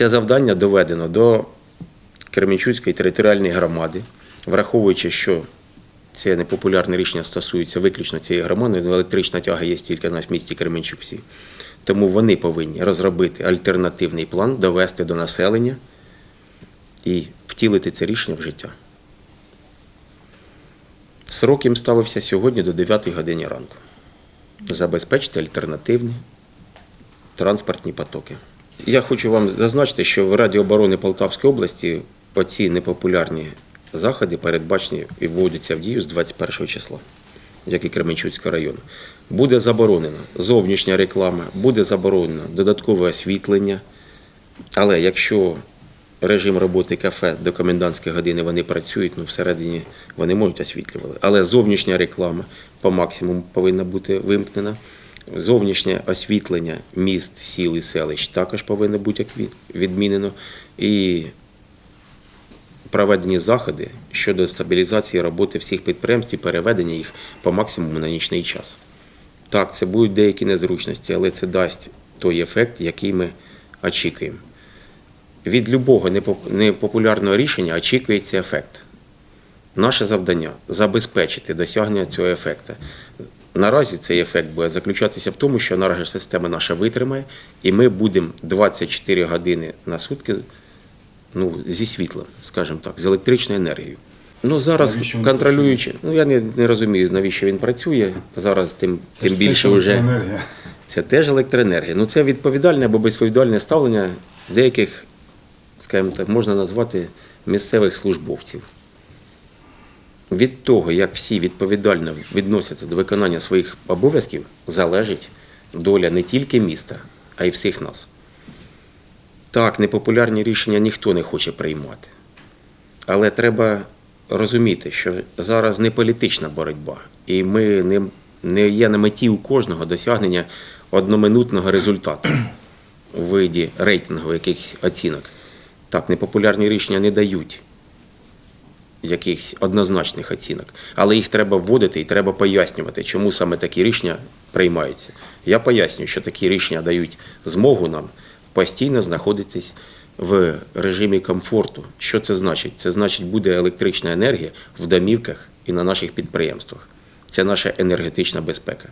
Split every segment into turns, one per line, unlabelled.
Це завдання доведено до Кременчуцької територіальної громади, враховуючи, що це непопулярне рішення стосується виключно цієї громади, але електрична тяга є тільки в нас в місті Кременчуці. Тому вони повинні розробити альтернативний план, довести до населення і втілити це рішення в життя. Срок їм ставився сьогодні до 9 години ранку. Забезпечити альтернативні транспортні потоки. Я хочу вам зазначити, що в Раді оборони Полтавської області оці непопулярні заходи передбачені і вводяться в дію з 21 числа, як і Кременчуцького району. Буде заборонена зовнішня реклама, буде заборонено додаткове освітлення. Але якщо режим роботи кафе до комендантської години вони працюють, ну всередині вони можуть освітлювати. Але зовнішня реклама по максимуму повинна бути вимкнена. Зовнішнє освітлення міст, сіл і селищ також повинно бути відмінено. І проведені заходи щодо стабілізації роботи всіх підприємств і переведення їх по максимуму на нічний час. Так, це будуть деякі незручності, але це дасть той ефект, який ми очікуємо. Від любого непоп- непопулярного рішення очікується ефект. Наше завдання забезпечити досягнення цього ефекту. Наразі цей ефект буде заключатися в тому, що енергосистема наша витримає, і ми будемо 24 години на сутки ну, зі світлом, скажімо так, з електричною енергією. Ну зараз контролюючи, ну я не, не розумію, навіщо він працює. Зараз тим,
Це
тим більше вже. Це теж електроенергія. Ну це відповідальне або безвідповідальне ставлення деяких, скажімо так, можна назвати місцевих службовців. Від того, як всі відповідально відносяться до виконання своїх обов'язків, залежить доля не тільки міста, а й всіх нас. Так, непопулярні рішення ніхто не хоче приймати. Але треба розуміти, що зараз не політична боротьба, і ми не, не є на меті у кожного досягнення одноминутного результату у виді рейтингових якихось оцінок. Так, непопулярні рішення не дають якихось однозначних оцінок, але їх треба вводити і треба пояснювати, чому саме такі рішення приймаються. Я пояснюю, що такі рішення дають змогу нам постійно знаходитись в режимі комфорту. Що це значить? Це значить, буде електрична енергія в домівках і на наших підприємствах. Це наша енергетична безпека.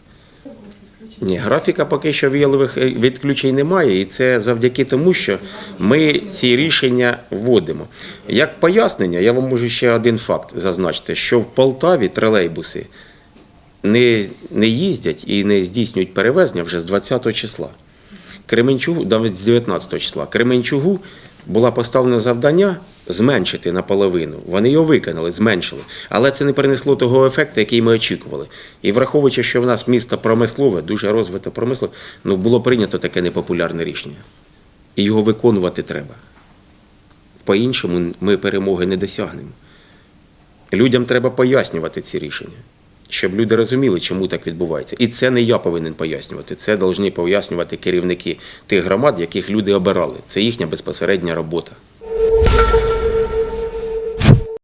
Ні, графіка поки що віялових е, відключень немає, і це завдяки тому, що ми ці рішення вводимо. Як пояснення, я вам можу ще один факт зазначити, що в Полтаві тролейбуси не, не їздять і не здійснюють перевезення вже з 20 числа. Кременчугу, навіть з 19 числа. Кременчугу була поставлена завдання зменшити наполовину. Вони його виконали, зменшили. Але це не принесло того ефекту, який ми очікували. І враховуючи, що в нас місто промислове, дуже розвите промислове, ну було прийнято таке непопулярне рішення. І його виконувати треба. По-іншому ми перемоги не досягнемо. Людям треба пояснювати ці рішення, щоб люди розуміли, чому так відбувається. І це не я повинен пояснювати. Це повинні пояснювати керівники тих громад, яких люди обирали. Це їхня безпосередня робота.